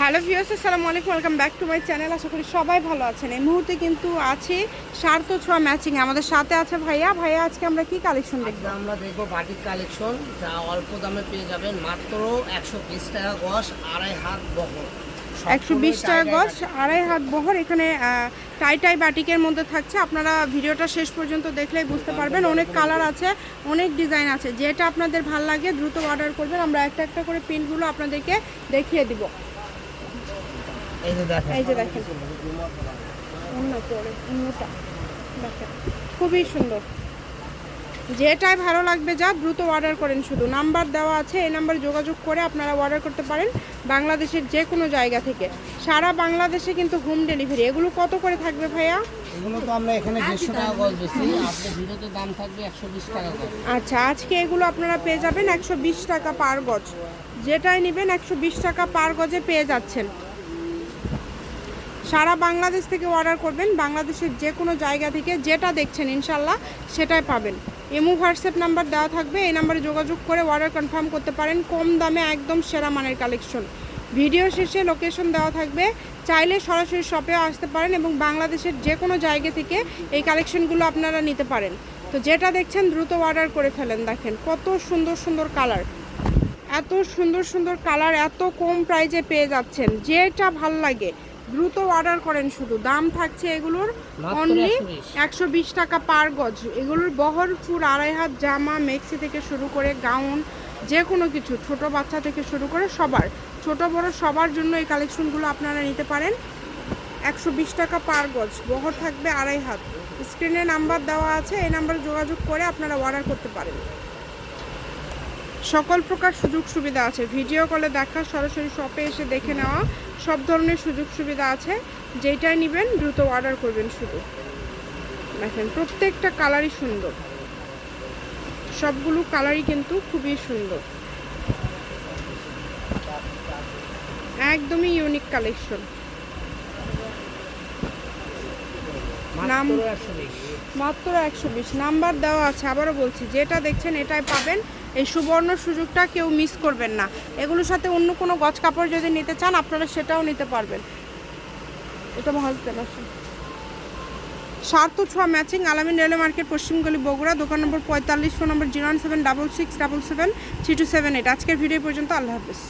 Hello viewers আসসালামু আলাইকুম welcome back to my channel. আশা করি সবাই ভালো আছেন। এই মুহূর্তে কিন্তু আছে সার্থ ছোঁয়া ম্যাচিং আমাদের সাথে আছে ভাইয়া। ভাইয়া আজকে আমরা কি কালেকশন দেখব? আমরা দেখব বাটিক কালেকশন যা অল্প দামে পেয়ে যাবেন মাত্র একশো বিশ টাকা গস আড়াই হাত বহর। একশো বিশ টাকা গজ আড়াই হাত বহর। এখানে টাই টাই বাটিকের মধ্যে থাকছে। আপনারা ভিডিওটা শেষ পর্যন্ত দেখলেই বুঝতে পারবেন। অনেক কালার আছে অনেক ডিজাইন আছে। যেটা আপনাদের ভালো লাগে দ্রুত অর্ডার করবেন। আমরা একটা একটা করে পিনগুলো আপনাদেরকে দেখিয়ে দিব। এই যে দেখেন। এই যে দেখেন। অন্য পরে অন্যটা। দেখেন খুবই সুন্দর। যেটাই ভালো লাগবে যা দ্রুত অর্ডার করেন শুধু। নাম্বার দেওয়া আছে এই নাম্বারে যোগাযোগ করে আপনারা অর্ডার করতে পারেন বাংলাদেশের যে কোনো জায়গা থেকে। সারা বাংলাদেশে কিন্তু হোম ডেলিভারি এগুলো কত করে থাকবে ভাইয়া? এগুলো তো আমরা এখানে দেড়শো টাকা গজ বেশি আপনার ভিডিওতে দাম থাকবে একশো বিশ টাকা গজ। আচ্ছা আজকে এগুলো আপনারা পেয়ে যাবেন একশো বিশ টাকা পার গজ। যেটাই নেবেন একশো বিশ টাকা পার গজে পেয়ে যাচ্ছেন। সারা বাংলাদেশ থেকে অর্ডার করবেন। বাংলাদেশের যে কোনো জায়গা থেকে যেটা দেখছেন ইনশাল্লাহ সেটাই পাবেন। এমু হোয়াটসঅ্যাপ নাম্বার দেওয়া থাকবে, এই নাম্বারে যোগাযোগ করে অর্ডার কনফার্ম করতে পারেন কম দামে একদম সেরা মানের কালেকশন ভিডিও শেষে লোকেশন দেওয়া থাকবে। চাইলে সরাসরি শপেও আসতে পারেন এবং বাংলাদেশের যে কোনো জায়গা থেকে এই কালেকশনগুলো আপনারা নিতে পারেন। তো যেটা দেখছেন দ্রুত অর্ডার করে ফেলেন। দেখেন কত সুন্দর সুন্দর কালার এত সুন্দর সুন্দর কালার এত কম প্রাইজে পেয়ে যাচ্ছেন। যেটা ভালো লাগে। দ্রুত অর্ডার করেন শুধু। দাম থাকছে এগুলোর অনলি একশো বিশ। টাকা পার গজ। এগুলোর বহর ফুল আড়াই হাত জামা মেক্সি থেকে শুরু করে গাউন যে কোনো কিছু ছোট বাচ্চা থেকে শুরু করে সবার। ছোট বড় সবার জন্য এই কালেকশনগুলো আপনারা নিতে পারেন। একশো বিশ টাকা পার গজ। বহর থাকবে আড়াই হাত। স্ক্রিনে নাম্বার দেওয়া আছে এই নাম্বারে যোগাযোগ করে আপনারা অর্ডার করতে পারেন। সকল প্রকার সুযোগ সুবিধা আছে। ভিডিও কলে দেখা সরাসরি শপে এসে দেখে নেওয়া সব ধরনের সুযোগ সুবিধা আছে। যেটাই নেবেন দ্রুত অর্ডার করবেন শুধু। দেখেন প্রত্যেকটা কালারই সুন্দর। সবগুলো কালারই কিন্তু খুবই সুন্দর। একদমই ইউনিক কালেকশন নাম- মাত্র একশো বিশ। মাত্র একশো বিশ। নাম্বার দেওয়া আছে আবারও বলছি যেটা দেখছেন এটাই পাবেন। এই সুবর্ণ সুযোগটা কেউ মিস করবেন না। এগুলোর সাথে অন্য কোনো গজ কাপড় যদি নিতে চান, আপনারা সেটাও নিতে পারবেন। এটা মহাজদের আসুন। সার্থ ছোয়া ম্যাচিং আলামিন রেলওয়ে মার্কেট পশ্চিমগলি বগুড়া, দোকান নম্বর পঁয়তাল্লিশ, phone number zero one seven double six double seven three two seven eight. আজকের ভিডিও পর্যন্ত আল্লাহ হাফিজ।